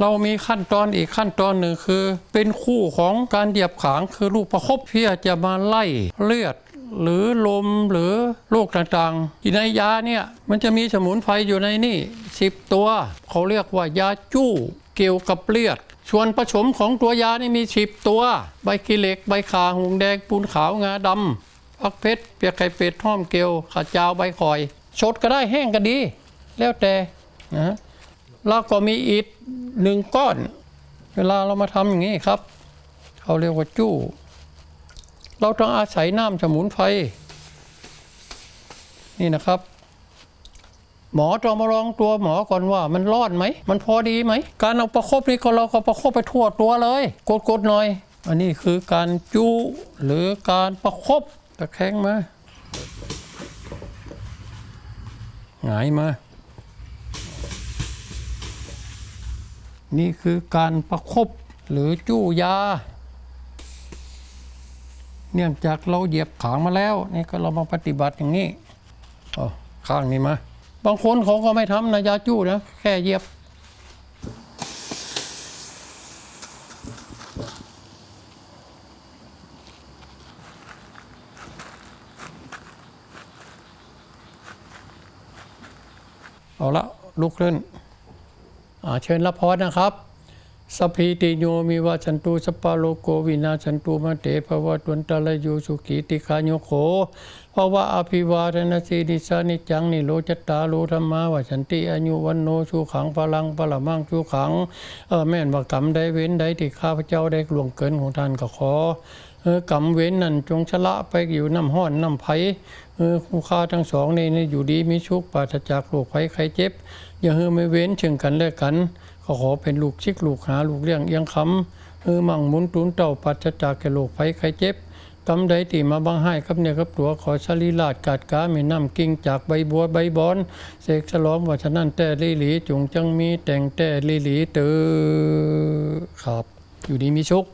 เรามีขั้นตอนอีกขั้นตอนหนึ่งคือ เป็นคู่ของการเหยียบขางคือลูกประคบเพื่อจะมาไล่เลือดหรือลมหรือโรคต่างๆในยาเนี่ยมันจะมีสมุนไพรอยู่ในนี่สิบตัว เขาเรียกว่ายาจู้เกี่ยวกับเลือดส่วนผสมของตัวยานี่มีสิบตัว ใบกิเหล็กใบขาหงแดงปูนขาวงาดำพักเพชรเปียกไข่เป็ดห้อมเกลียวขาจาวใบคอยสดก็ได้แห้งก็ดี แล้วแต่นะแล้วก็มีอิฐ หนึ่งก้อน เวลาเรามาทำอย่างนี้ครับเขาเรียกว่าจู้ เราต้องอาศัยน้ำสมุนไพรนี่นะครับ หมอต้องมาลองตัวหมอก่อนว่า มันรอดไหม มันพอดีไหม การเอาประคบนี่ก็เราก็ประคบไปทั่วตัวเลย กดๆหน่อย อันนี้คือการจูหรือการประคบตะแคงมาหงายมา นี่คือการประคบหรือจู้ยา เนื่องจากเราเหยียบขางมาแล้ว นี่ก็เรามาปฏิบัติอย่างนี้เอข้างนี้มา บางคนเขาก็ไม่ทำนะยาจู้นะแค่เหยียบเอาละลุกขึ้น เชิญรับพรนะครับ สพพีติโยมิวาชันตุสปาโลโกวินาชันตุมาเตภวะตวันตะลโยสุขีติคาโยโขภวะอภิวาทนาสีนิสานิจังนิโรจตาโลธรรมาวาชันติอายุวันโนสุขังพลังพละมังสุขังเออแม่นว่ากรรมใดเว้นใดที่ข้าพเจ้าได้ล่วงเกินของท่านก็ขอเออกรรมเว้นนั่นจงชะละไปอยู่น้ำห้อนน้ำไผ่เออคู่ข้าทั้งสองนี่นี่อยู่ดีมีชุกปราศจากโรคภัยไข้เจ็บ อย่าเฮือไม่เว้นเชิงกันและกัน ขอขอเป็นลูกชิกลูกหาลูกเลี้ยงเอียงคำเอือมั่งหมุนตุนเต่าปัจจจากแก่โลกไฟไข้เจ็บกำไดตีมาบังให้ครับเนี่ยครับตัวขอชลีลาดกาดกามีน้ำกิ่งจากใบบัวใบบอนเสกฉลอมว่าฉะนั้นแต่ลีหลีจงจังมีแต่งแต่ลีหลีเตอครับ อยู่ดีมีชุก